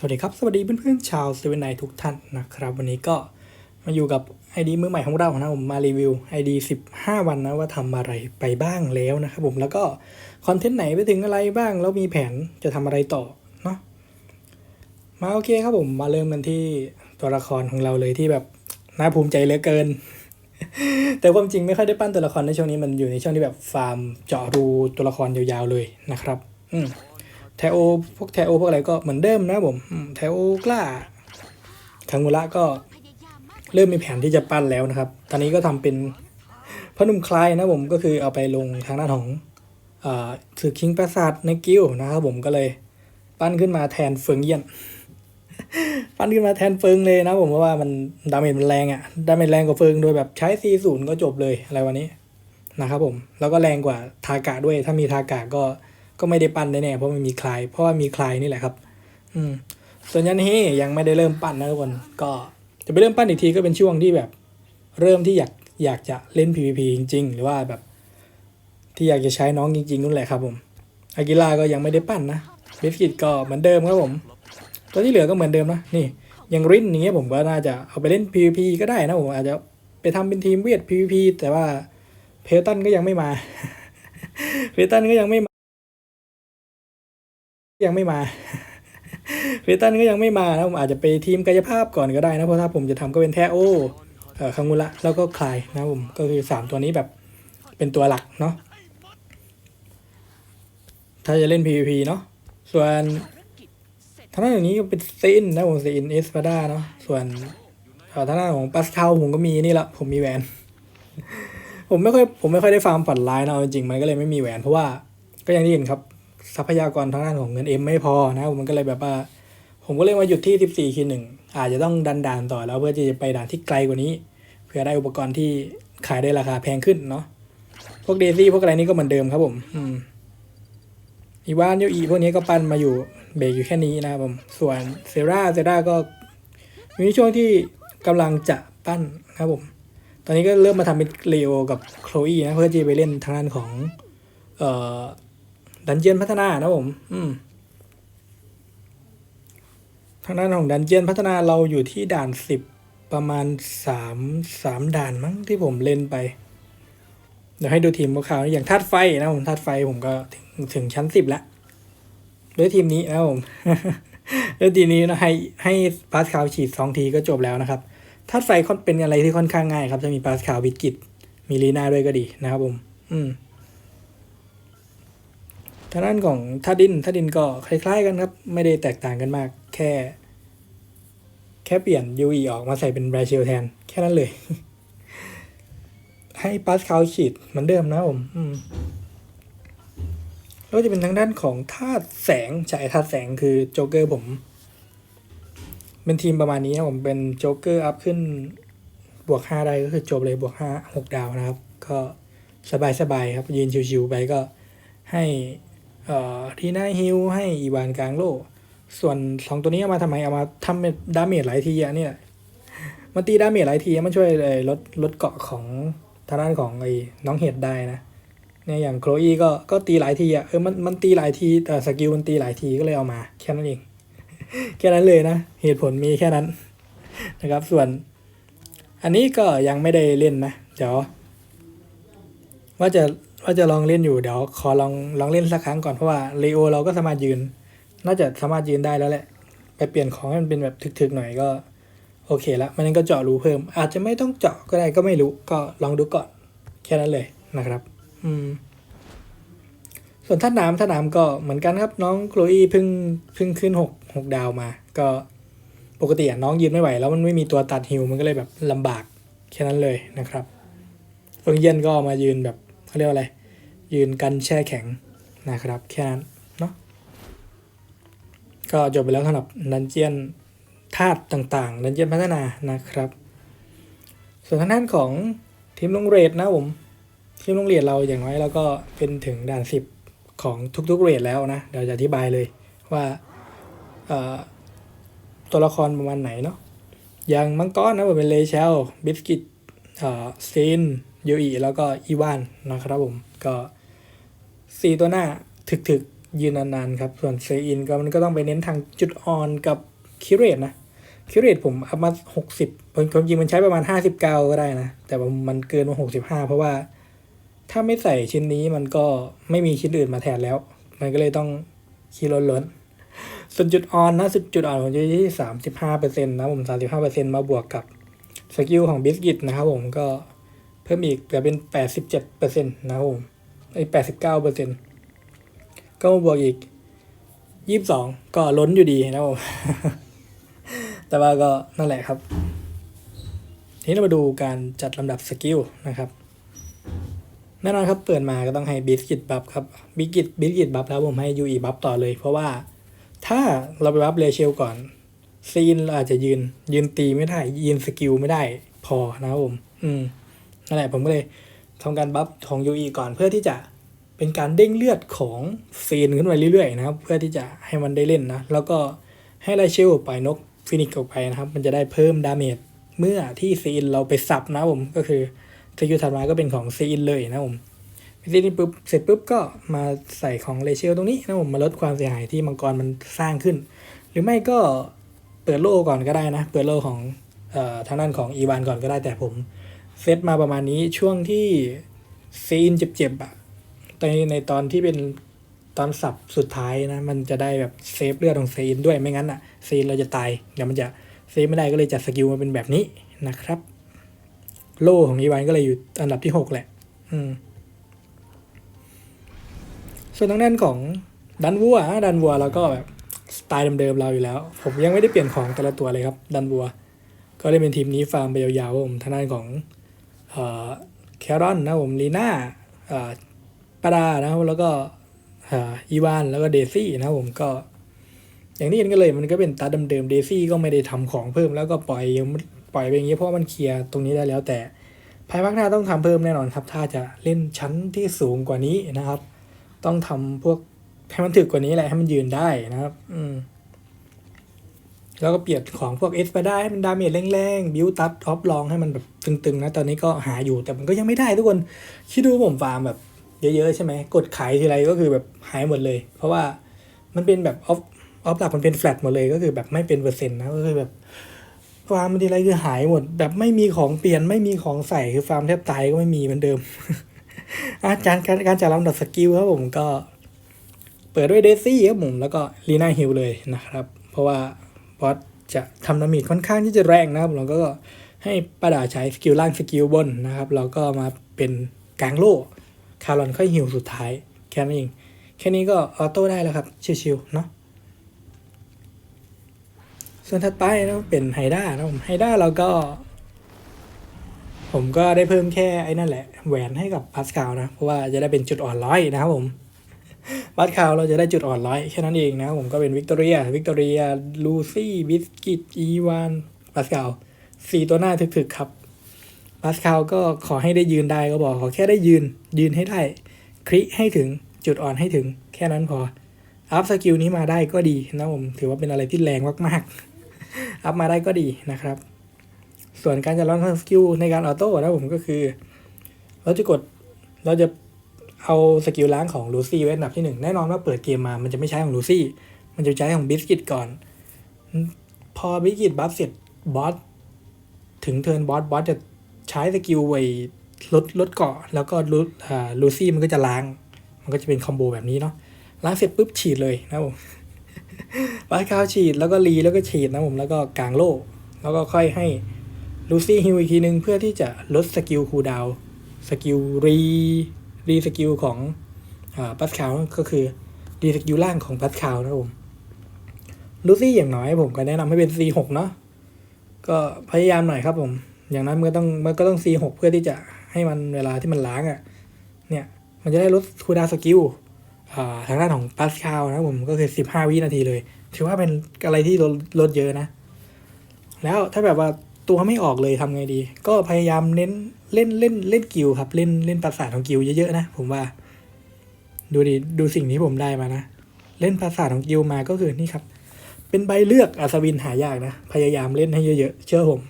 สวัสดีครับ สวัสดีเพื่อนๆชาวเซเว่นไนทุกท่านนะครับ วันนี้ก็มาอยู่กับ ID มือใหม่ของเรานะผมมารีวิว ID 15 วันนะว่าทำอะไรไปบ้างแล้วนะครับผมแล้วก็คอนเทนต์ไหนไปถึงอะไรบ้าง แล้วมีแผนจะทำอะไรต่อเนาะมาโอเคครับผมมาเริ่มกันที่ตัวละครของเราเลยที่แบบน่าภูมิใจเหลือเกิน แต่ความจริงไม่ค่อยได้ปั้นตัวละครในช่วงนี้มันอยู่ในช่วงที่แบบฟาร์มเจาะรูตัวละครยาวๆเลยนะครับ อืม แทโอพวกแทโอพวกอะไรก็เหมือนเดิมนะผมแทโอกล้าคังมูระก็เริ่มมีแผนที่จะปั้นแล้วนะครับ ตอนนี้ก็ทำเป็นพนุ่มคลายนะผมก็คือเอาไปลงทางหน้านของอ่าสึกคิงปราสาทในกิลด์นะครับผมก็เลยปั้นขึ้นมาแทนเฟิงเยี่ยน ปั้นขึ้นมาแทนเฟิงเลยนะผมเพราะว่ามันดาเมจมันแรงอะ่ะดาเมจแรงกว่าเฟิงโดยแบบใช้ซีศูนย์ก็จบเลยอะไรวันนี้นะครับผม แล้วก็แรงกว่าทากะด้วย ถ้ามีทากะก็ ก็ไม่ได้ปั้นแน่ๆเพราะมันมีคลาย เพราะว่ามีคลายนี่แหละครับ อืม ส่วนยันเฮยังไม่ได้เริ่มปั้นนะทุกคนก็จะไปเริ่มปั้นอีกทีก็เป็นช่วงที่แบบ เริ่มที่อยากอยากจะเล่น PVP จริง ๆ หรือว่าแบบ ที่อยากจะใช้น้องจริงๆนู่นแหละครับผมอากิล่าก็ยังไม่ได้ปั้นนะเบฟกิตก็เหมือนเดิมครับผม ตัวที่เหลือก็เหมือนเดิมนะนี่อย่างรินอย่างเงี้ยผมก็น่าจะเอาไปเล่น PVP ก็ได้นะผมอาจจะไปทำเป็นทีมเวท PVP แต่ว่าเพลตันก็ยังไม่มาเพลตันก็ยังไม่ ยังไม่มาเฟตันก็ยังไม่มานะผมอาจจะไปทีมกายภาพก่อนก็ได้นะเพราะถ้าผมจะทำก็เป็นแทโอเอ่อคังมุระแล้วก็คลายนะผมก็คือสามตัวนี้แบบเป็นตัวหลักเนาะถ้าจะเล่น PVP เนาะส่วนทางด้านอย่างนี้ก็เป็นซีนนะผมซีนเอสปาด้าเนาะส่วนเอ่อทางด้านของปัสคาผมก็มีนี่ละผมมีแหวน ผมไม่ค่อยผมไม่ค่อยได้ฟาร์มฝันร้ายนะเอาจริงมันก็เลยไม่มีแหวนเพราะว่าก็อย่างที่เห็นครับ ทรัพยากรทางด้านของเงินเอ็มไม่พอนะครับมันก็เลยแบบว่า ผมก็เลยมาหยุดที่ 14คีหนึ่งอาจจะต้องดันด่านต่อแล้วเพื่อที่จะไปด่านที่ไกลกว่านี้ เพื่อได้อุปกรณ์ที่ขายได้ราคาแพงขึ้นเนาะพวกเดซี่พวกอะไรนี้ก็เหมือนเดิมครับผม อืมอีวานโยอีพวกนี้ก็ปั้นมาอยู่เบรกอยู่แค่นี้นะครับผม ส่วนเซราเซราก็มีช่วงที่กำลังจะปั้นนะครับผม ตอนนี้ก็เริ่มมาทำเป็นเลโอกับโคลอีนะเพื่อที่จะไปเล่นทางด้านของ เอ่อ ดันเจียนพัฒนานะผม อืมทางด้านของดันเจียนพัฒนาเราอยู่ที่ด่านสิบประมาณสามสามด่านมั้งที่ผมเล่นไป เดี๋ยวให้ดูทีมข่าวๆอย่างธาตุไฟนะผมธาตุไฟผมก็ถึงถึงชั้นสิบแล้วด้วยทีมนี้นะผมด้วยทีมนี้นะให้ให้ปาสคาลฉีดสองทีก็จบแล้วนะครับธาตุไฟค่อนเป็นอะไรที่ค่อนข้างง่ายครับจะมีปาสคาลบิดกิตมีลีน่าด้วยก็ดีนะครับผม อืม ทางด้านของท่าดินท่าดินก็คล้ายๆ กันครับ ไม่ได้แตกต่างกันมาก แค่ แค่เปลี่ยน UE ออกมาใส่เป็นแบรเชลแทน แค่นั้นเลย ให้ปาสคาลฉีดเหมือนเดิมนะผมอืมแล้วจะเป็นทางด้านของธาตุแสงใช่ธาตุแสงคือโจ๊กเกอร์ผม เป็นทีมประมาณนี้นะผมเป็นโจ๊กเกอร์อัพขึ้นบวกห้าได้ก็คือจบเลยบวกห้าหกดาวนะครับ ก็สบายๆครับ ยืนชิวๆไปก็ให้ เอ่อทีน่าฮิลให้อีวานกลางโลส่วนสองตัวนี้เอามาทำไมเอามาทำเป็นดาเมจหลายทีอะเนี่ยมันตีดาเมจหลายทีมันช่วยเลยลดลดเกาะของทางด้านของไอ้น้องเห็ดได้นะเนี่ยอย่างโคลอีก็ก็ตีหลายทีอะเออมันมันตีหลายทีแต่สกิลมันตีหลายทีก็เลยเอามา แค่นั้นเอง แค่นั้นเลยนะ เหตุผลมีแค่นั้นนะครับ ส่วน อันนี้ก็ยังไม่ได้เล่นนะ เดี๋ยว ว่าจะ ว่าจะลองเล่นอยู่เดี๋ยวขอลองลองเล่นสักครั้งก่อนเพราะว่าเลโอเราก็สามารถยืน น่าจะสามารถยืนได้แล้วแหละ ไปเปลี่ยนของให้มันเป็นแบบถึกๆหน่อยก็โอเคแล้วมันก็เจาะรูเพิ่ม อาจจะไม่ต้องเจาะก็ได้ก็ไม่รู้ก็ลองดูก่อนแค่นั้นเลยนะครับ อืม ส่วนท่าน้ำท่าน้ำก็เหมือนกันครับ น้องโคลอีเพิ่งเพิ่งขึ้นหกหกดาวมา ก็ปกติอะน้องยืนไม่ไหว แล้วมันไม่มีตัวตัดฮิวมันก็เลยแบบลำบากแค่นั้นเลยนะครับเฟิงเย็นก็มายืนแบบเขาเรียกว่าอะไร ยืนกันแช่แข็งนะครับแค่นั้นเนาะก็จบไปแล้วสำหรับดันเจียนธาตุต่างๆ ดันเจียนพัฒนานะครับ ส่วนทางด้านของทีมลงเรทนะผมทีมลงเรทเราอย่างน้อยเราก็เป็นถึงด่านสิบของทุกๆเรทแล้วนะเดี๋ยวจะอธิบายเลยว่าตัวละครประมาณไหนเนาะอย่างมังกรนะผมเป็นเลเชลบิสกิตเซนยูอีแล้วก็อีวานนะครับผมก็ สี่ตัวหน้าถึกยืนนานๆครับ ส่วนเซอินก็มันก็ต้องไปเน้นทางจุดอ่อนกับคิเรตนะคิเรตผมอัพมาหกสิบผมจริงมันใช้ประมาณห้าสิบเก้าก็ได้นะ แต่มันเกินมาหกสิบห้าเพราะว่าถ้าไม่ใส่ชิ้นนี้มันก็ไม่มีชิ้นอื่นมาแทนแล้ว มันก็เลยต้องคีล้นล้นๆส่วนจุดอ่อนนะสุดจุดอ่อนผมจะที่สามสิบห้าเปอร์เซ็นต์นะผมสามสิบห้าเปอร์เซ็นต์มาบวกกับสกิลของบิสกิตนะครับผมก็เพิ่มอีกเหลือเป็นแปดสิบเจ็ดเปอร์เซ็นต์นะครับผม ไอ้แปดสิบเก้าเปอร์เซ็นต์ก็มาบวกอีกยี่สิบสองก็ล้นอยู่ดีนะผมแต่ว่าก็นั่นแหละครับ ทีนี้เรามาดูการจัดลำดับสกิลนะครับแน่นอนครับเปิดมาก็ต้องให้บิสกิตบัฟครับบิสกิตบิสกิตบัฟแล้วผมให้ยูอีบัฟต่อเลย เพราะว่าถ้าเราไปบัฟเลเชลก่อน ซีนเราอาจจะยืนยืนตีไม่ได้ ยืนสกิลไม่ได้พอนะครับผม อืมนั่นแหละผมก็เลย ทำการบัฟของยูอีก่อนเพื่อที่จะเป็นการเด้งเลือดของซีนขึ้นไปเรื่อยๆนะครับ เพื่อที่จะให้มันได้เล่นนะ แล้วก็ให้ไลเชลปล่อยนกฟินิกออกไปนะครับ มันจะได้เพิ่มดาเมจเมื่อที่ซีนเราไปสับนะผมก็คือสกิลถัดมาก็เป็นของซีนเลยนะผมซีอินปุ๊บเสร็จปุ๊บก็มาใส่ของเลเชลตรงนี้นะผมมาลดความเสียหายที่มังกรมันสร้างขึ้น หรือไม่ก็เปิดโล่ก่อนก็ได้นะ เปิดโล่ของเอ่อทางด้านของอีวานก่อนก็ได้แต่ผม เซตมาประมาณนี้ช่วงที่ซีนเจ็บๆอะในในตอนที่เป็นตอนสับสุดท้ายนะ มันจะได้แบบเซฟเลือดของซีนด้วยไม่งั้นอะซีนเราจะตายเดี๋ยวมันจะเซฟไม่ได้ก็เลยจัดสกิลมาเป็นแบบนี้นะครับ โล่ของอีวานก็เลยอยู่อันดับที่หกแหละ อืม ส่วนทางด้านของดันวัวดันวัวเราก็แบบสไตล์เดิมๆเราอยู่แล้ว ผมยังไม่ได้เปลี่ยนของแต่ละตัวเลยครับ ดันวัว ก็ได้เป็นทีมนี้ฟาร์มไปยาวๆผมทางด้านของ แครอนนะผมลีน่าปาดานะครับแล้วก็อีวานแล้วก็เดซี่นะครับผมก็ อย่างที่เห็นกันเลยมันก็เป็นตาเดิมๆเดซี่ก็ไม่ได้ทำของเพิ่มแล้วก็ปล่อยยังปล่อยไปอย่างนี้เพราะมันเคลียร์ตรงนี้ได้แล้วแต่ภายภาคหน้าต้องทำเพิ่มแน่นอนครับ ถ้าจะเล่นชั้นที่สูงกว่านี้นะครับ ต้องทำพวกให้มันถึกกว่านี้แหละให้มันยืนได้นะครับ อืม แล้วก็เปลี่ยนของพวกเอสไปได้ให้มันดาเมจแรงๆ บิวตัดออฟลองให้มันแบบตึงๆนะ ตอนนี้ก็หาอยู่แต่มันก็ยังไม่ได้ทุกคน คิดดูผมฟาร์มแบบเยอะๆใช่ไหม กดขายทีไรก็คือแบบหายหมดเลย เพราะว่ามันเป็นแบบออฟออฟหลักมันเป็นแฟลตหมดเลยก็คือแบบไม่เป็นเปอร์เซ็นต์นะก็คือแบบฟาร์มมันทีไรคือหายหมด แบบไม่มีของเปลี่ยนไม่มีของใส่คือฟาร์มแทบตายก็ไม่มีเหมือนเดิม อาจารย์การการจัดลำดับสกิลครับผมก็ เปิดด้วยเดซี่ครับผมแล้วก็ลีน่าฮิลเลยนะครับ เพราะว่า บอสจะทำดาเมจค่อนข้างที่จะแรงนะครับ เราก็ให้ประดาใช้สกิลล่างสกิลบนนะครับ เราก็มาเป็นกลางโล่คารอนค่อยฮิลสุดท้ายแค่นั้นเอง แค่นี้ก็ออโต้ได้แล้วครับ ชิวๆเนาะส่วนถัดไปนะเป็นไฮด้านะผมไฮด้าเราก็ ผมก็ได้เพิ่มแค่ไอ้นั่นแหละ แหวนให้กับพาสคาลนะ เพราะว่าจะได้เป็นจุดอ่อนร้อยนะครับผม พาสคาลเราจะได้จุดอ่อนร้อยแค่นั้นเองนะผมก็เป็นวิกตอเรียวิกตอเรียลูซี่บิสกิตอีวานพาสคาลสี่ตัวหน้าถึกๆครับพาสคาลก็ขอให้ได้ยืนได้ก็บอกขอแค่ได้ยืนยืนให้ได้ คลิให้ถึงจุดอ่อนให้ถึง แค่นั้นพออัพสกิลนี้มาได้ก็ดีนะผมถือว่าเป็นอะไรที่แรงมากๆ อัพมาได้ก็ดีนะครับ ส่วนการจะร้อนสกิลในการออโต้นะผมก็คือ เราจะกดเราจะ เอาสกิลล้างของลูซี่ไว้อันดับที่หนึ่งแน่นอนว่าเปิดเกมมามันจะไม่ใช้ของลูซี่ มันจะใช้ของบิสกิตก่อน พอบิสกิตบัฟเสร็จบอสถึงเทิร์นบอสบอสจะใช้สกิลไว้ลดลดเกาะ แล้วก็ลูลูซี่มันก็จะล้าง มันก็จะเป็นคอมโบแบบนี้เนาะล้างเสร็จปุ๊บฉีดเลยนะผมบาสคาวฉีดแล้วก็รีแล้วก็ฉีดนะผมแล้วก็กลางโล่แล้วก็ค่อยให้ลูซี่ฮิวอีกทีนึงเพื่อที่จะลดสกิลคูดาวสกิลรี รีสกิลของอ่าปัสคาวก็คือรีสกิลล่างของปัสคาวนะผมลูซี่อย่างน้อยผมก็แนะนำให้เป็น C6 เนาะก็พยายามหน่อยครับผม อย่างนั้นมันก็ต้องมันก็ต้อง C6 เพื่อที่จะให้มันเวลาที่มันล้างอะ่ะเนี่ยมันจะได้ลดคูดาสกิลทางด้านของปัสคาวนะผมก็คือ 15 วินาทีเลยถือว่าเป็นอะไรที่ลดลดเยอะนะ แล้วถ้าแบบว่าตัวไม่ออกเลยทำไงดี ก็พยายามเน้น เล่นเล่นเล่นกิลครับ เล่นเล่นปราสาของกิลเยอะๆนะผมว่า ดูดิดูสิ่งที่ผมได้มานะ เล่นปราสาของกิลมาก็คือนี่ครับ เป็นใบเลือกอัศวินหายากนะ พยายามเล่นให้เยอะๆเชื่อผม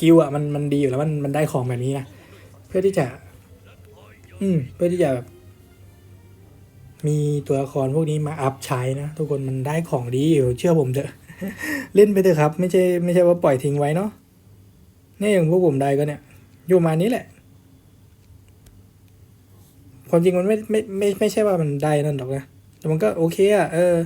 กิลอะมันมันดีอยู่แล้วมันมันได้ของแบบนี้นะเพื่อที่จะ อืม เพื่อที่จะแบบมีตัวละครพวกนี้มาอัพใช้นะทุกคนมันได้ของดีอยู่เชื่อผมเถอะเล่นไปเถอะครับ ไม่ใช่ไม่ใช่ว่าปล่อยทิ้งไว้เนาะเนี่ยอย่างพวกผมได้ก็เนี่ย อยู่มานี้แหละความจริงมันไม่ไม่ไม่ไม่ใช่ว่ามันได้นั่นหรอกนะ แต่มันก็โอเคอะเออ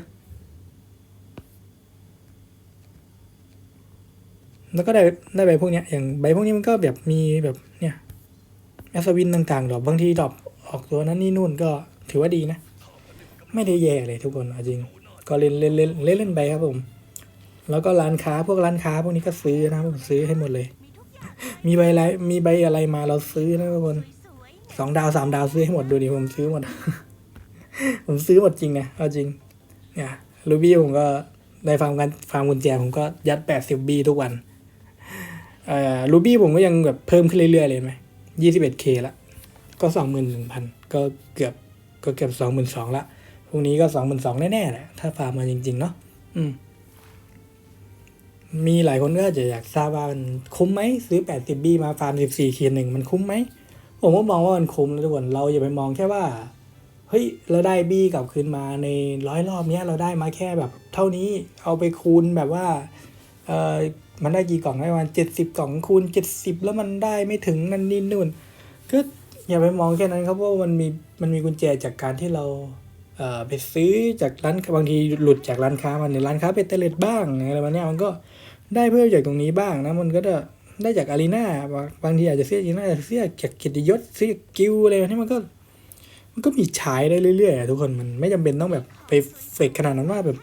แล้วก็ได้ได้ใบพวกเนี้ย อย่างใบพวกนี้มันก็แบบมีแบบเนี่ยแอสวินต่างๆดอกบางทีดอกออกตัวนั้นนี่นู่นก็ถือว่าดีนะ ไม่ได้แย่เลยทุกคนจริง ก็เล่นเล่นเล่นเล่นเล่นไปครับผม แล้วก็ร้านค้าพวกร้านค้าพวกนี้ก็ซื้อนะผมซื้อให้หมดเลย มีใบอะไรมีใบอะไรมาเราซื้อนะทุกคนสองดาวสามดาวซื้อให้หมดดูดิผมซื้อหมด ผมซื้อหมดจริงนะเอาจริง เนี่ยลูบี้ผมก็ได้ฟาร์มกันฟาร์มกุญแจผมก็ยัดแปดสิบบีทุกวันเอ่อลูบี้ผมก็ยังแบบเพิ่มขึ้นเรื่อยๆเลยเห็นไหมยี่สิบเอ็ดเคละก็สองหมื่นหนึ่งพันก็เกือบก็เกือบสองหมื่นสองละพรุ่งนี้ก็สองหมื่นสองแน่ๆแหละถ้าฟาร์มมาจริง ๆ เนาะอืม มีหลายคนก็จะอยากทราบว่ามันคุ้มไหมซื้อแปดสิบบีมาฟาร์มสิบสี่เคียนหนึ่งมันคุ้มไหม ผมก็มองว่ามันคุ้มนะทุกคนเราอย่าไปมองแค่ว่า เฮ้ย เราได้บี้กลับคืนมาในร้อยรอบเนี้ยเราได้มาแค่แบบ เท่านี้เอาไปคูณแบบว่าเออมันได้กี่กล่องได้ประมาณเจ็ดสิบกล่องคูณเจ็ดสิบแล้วมันได้ไม่ถึงนั่นนี่นู่นก็อย่าไปมองแค่นั้นครับว่ามันมีมันมีกุญแจจากการที่เรา ไปซื้อจากร้านบางทีหลุดจากร้านค้ามันในร้านค้าเป็นเตเลตบ้างอะไรแบบนี้มันก็ได้เพิ่มจากตรงนี้บ้างนะมันก็จะได้จากอารีนาบางบางทีอาจจะซื้ออารีนาซื้อจากเกียรติยศซื้อจากกิลด์อะไรแบบนี้มันก็ มันก็มีใช้ได้เรื่อยๆอะทุกคนมันไม่จำเป็นต้องแบบไปเฟกขนาดนั้นว่าแบบ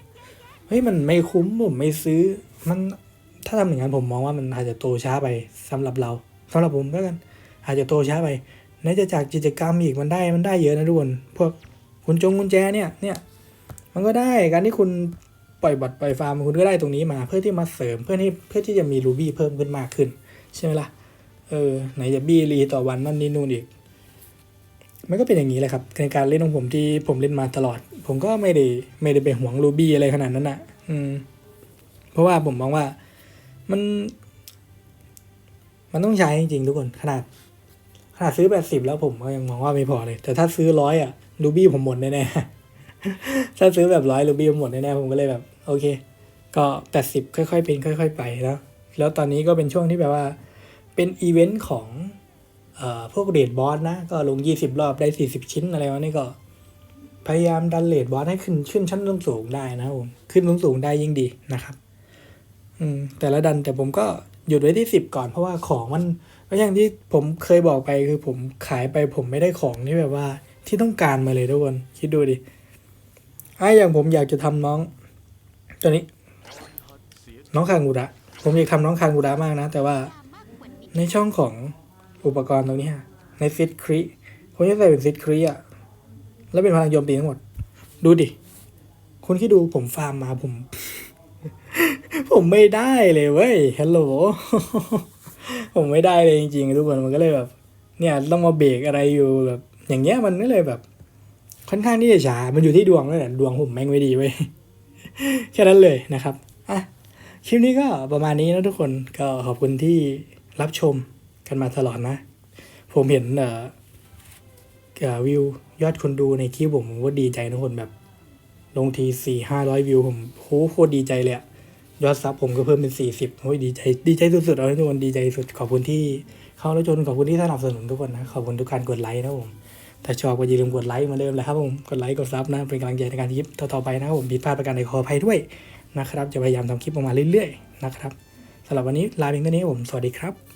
เฮ้ยมันไม่คุ้มผมไม่ซื้อ มันถ้าทำอย่างนั้นผมมองว่ามันอาจจะโตช้าไปสำหรับเราสำหรับผมแล้วกัน อาจจะโตช้าไปไหนจะจากกิจกรรมอีกมันได้มันได้เยอะนะทุกคนพวก กุญจงกุญแจเนี่ยเนี่ยมันก็ได้การที่คุณปล่อยบัตรปล่อยฟาร์มคุณก็ได้ตรงนี้มา เพื่อที่มาเสริมเพื่อที่เพื่อที่จะมีรูบี้เพิ่มขึ้นมากขึ้น ใช่ไหมล่ะเออไหนจะบี้รีต่อวันนั่นนี่นู่นอีก มันก็เป็นอย่างนี้แหละครับในการเล่นของผมที่ผมเล่นมาตลอด ผมก็ไม่ได้ไม่ได้ไปห่วงรูบี้อะไรขนาดนั้นนะอืม เพราะว่าผมมองว่ามัน มันต้องใช้จริงๆทุกคนขนาดขนาดซื้อแปดสิบแล้วผมก็ยังมองว่าไม่พอเลย แต่ถ้าซื้อร้อยอะ รูบี้ผมหมดแน่ๆ ถ้าซื้อแบบร้อยรูบี้ผมหมดแน่ๆ ผมก็เลยแบบ โอเค ก็แปดสิบค่อยๆ เป็น ค่อย ๆ ไปแล้ว แล้วตอนนี้ก็เป็นช่วงที่แบบว่า เป็นอีเวนต์ของเอ่อพวกเรดบอสนะ ก็ลงยี่สิบรอบได้สี่สิบชิ้นอะไรวะนี่ก็ พยายามดันเรดบอสให้ขึ้นขึ้นชั้นสูงๆได้นะผม ขึ้นสูงๆได้ยิ่งดีนะครับ อืม แต่ละดันแต่ผมก็หยุดไว้ที่สิบก่อนเพราะว่าของมันก็อย่างที่ผมเคยบอกไปคือผมขายไปผมไม่ได้ของที่แบบว่า ที่ต้องการมาเลยทุกคน คิดดูดิไออย่างผมอยากจะทำน้อง ตัวนี้ น้องคางูระผมอยากทำน้องคางูระมากนะ แต่ว่าในช่องของอุปกรณ์ตรงนี้ในฟิตครีผมจะใส่เป็นฟิตครีอะแล้วเป็นพลังโจมตีทั้งหมด ดูดิคุณคิดดูผมฟาร์มมาผม ผมไม่ได้เลยเว้ยฮัลโหลผมไม่ได้เลยจริงๆทุกคนมันก็เลยแบบ เนี่ยต้องมาเบรกอะไรอยู่แบบ อย่างเงี้ยมันก็เลยแบบ ค่อนข้างที่จะช้ามันอยู่ที่ดวงนั่นแหละดวงผมแม่งไม่ดีเว้แค่นั้นเลยนะครับอะคลิปนี้ก็ประมาณนี้นะทุกคนก็ขอบคุณที่รับชมกันมาตลอดนะ ผมเห็นเอ่อวิวยอดคนดูในคลิปผมผมก็ดีใจนะคนแบบลงทีสี่ห้าร้อยวิวผมโหโคตรดีใจเลยอะยอดซับผมก็เพิ่มเป็นสี่สิบโอ้ยดีใจดีใจสุดๆเอาทุกคนดีใจสุดขอบคุณที่เข้าแล้วจนขอบคุณที่สนับสนุนทุกคนนะขอบคุณทุกการกดไลค์นะผม ถ้าชอบก็อย่าลืมกดไลค์มาเริ่มเลยครับผม กดไลค์กดซับนะ เป็นกำลังใจในการคลิปต่อๆไปนะครับผมผิดพลาดประการใดขออภัยด้วยนะครับ จะพยายามทำคลิปออกมาเรื่อยๆนะครับสำหรับวันนี้ลาเพียงเท่านี้ผม สวัสดีครับ